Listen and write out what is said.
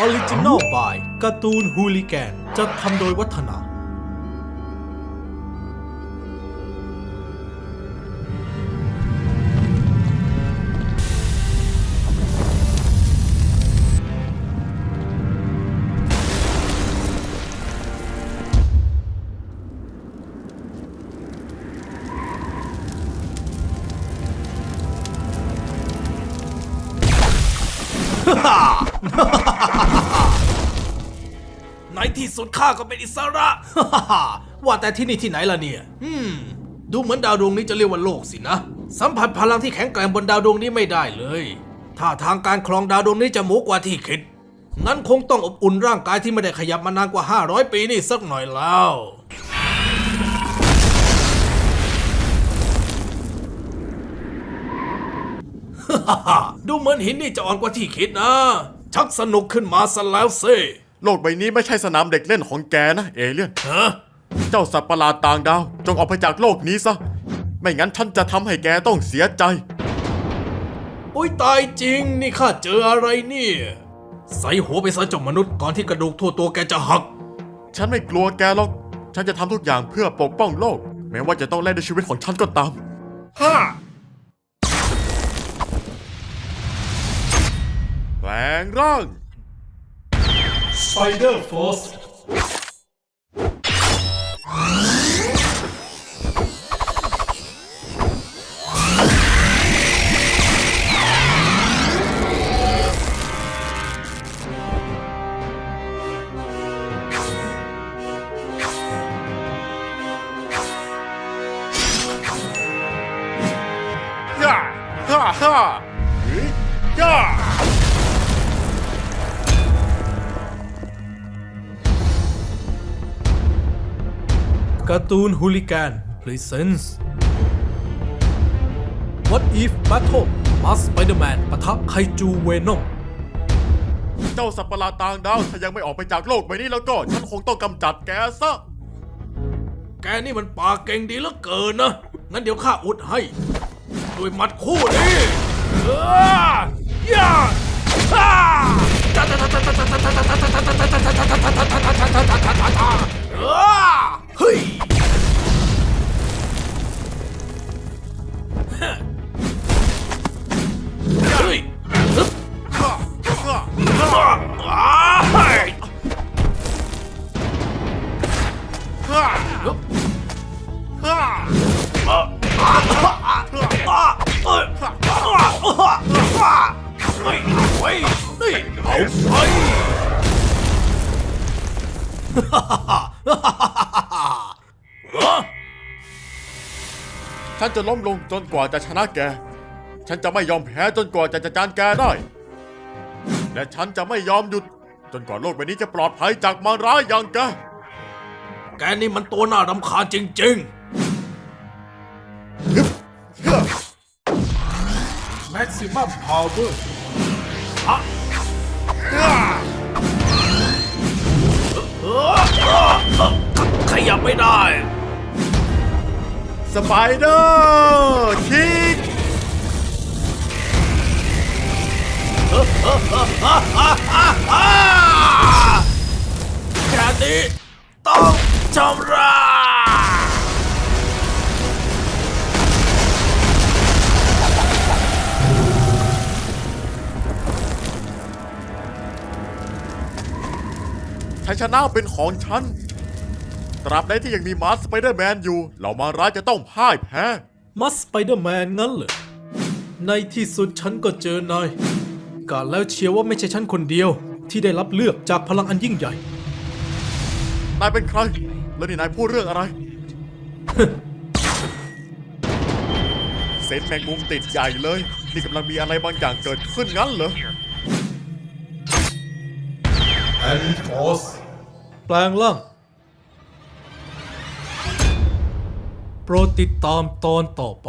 ออริจินอลบายการ์ตูนฮูลิแกน จัดทำโดยวัฒนา ฮ่าฮ่า ในที่สุดข้าก็เป็นอิสระ ว่าแต่ที่นี่ที่ไหนล่ะเนี่ยอืมดูเหมือนดาวดวงนี้จะเรียกว่าโลกสินะ สัมผัสพลังที่แข็งแกร่งบนดาวดวงนี้ไม่ได้เลยถ้าทางการครองดาวดวงนี้จะหมูกว่าที่คิดงั้นคงต้องอบอุ่นร่างกายที่ไม่ได้ขยับมานานกว่า 500 ปีนี่สักหน่อยแล้วดูเหมือนหินนี่จะอ่อนกว่าที่คิดนะ ชักสนุกขึ้นมาซะแล้วสิ โลกใบนี้ไม่ใช่สนามเด็กเล่นของแกนะเอเลี่ยน ฮะเจ้าสัตว์ประหลาดต่างดาว จงออกไปจากโลกนี้ซะ ไม่งั้นฉันจะทำให้แกต้องเสียใจอุ้ยตายจริง นี่ข้าเจออะไรเนี่ย ใส่หัวไปซะเจ้ามนุษย์ก่อนที่กระดูกทั่วตัวแกจะหัก ฉันไม่กลัวแกหรอก ฉันจะทำทุกอย่างเพื่อปกป้องโลก แม้ว่าจะต้องแลกด้วยชีวิตของฉันก็ตาม ฮ่า แปลงร่าง Spider Force ย่าฮ่าฮ่าเฮ้ยย่า การ์ตูนฮูลิแกน Presents What if Battle มาสไปเดอร์แมนปะทะไคจูเวนอมเจ้าสัตว์ประหลาดต่างดาวถ้ายังไม่ออกไปจากโลกใบนี้แล้วก็ ฉันคงต้องกำจัดแกซะ แกนี่มันปากเก่งดีเหลือเกินนะ งั้นเดี๋ยวข้าอุดให้ ด้วยหมัดคู่นี้เออย่า ฉันจะล้มลงจนกว่าจะชนะแก ฉันจะไม่ยอมแพ้จนกว่าจะจัดการแกได้ และฉันจะไม่ยอมหยุด จนกว่าโลกใบนี้จะปลอดภัยจากมารร้ายอย่างแก แกนี่มันตัวน่ารำคาญจริงๆ Maximum Power ฮะขยับ ไม่ได้ สไปเดอร์คิกแค่นี้ต้องชำระชัยชนะเป็นของฉัน ตราบใดที่ยังมีมาร์สสไปเดอร์แมนอยู่ เหล่ามารร้ายจะต้องพ่ายแพ้ มัสสไปเดอร์แมนงั้นเหรอ ในที่สุดฉันก็เจอนายกาแล้วเชียวว่าไม่ใช่ฉันคนเดียว ที่ได้รับเลือกจากพลังอันยิ่งใหญ่ นายเป็นใคร แล้วนี่นายพูดเรื่องอะไร เซนต์แมงมุมติดใหญ่เลย นี่กำลังมีอะไรบางอย่างเกิดขึ้นงั้นเหรอ and Force แปลงร่าง โปรดติดตามตอนต่อไป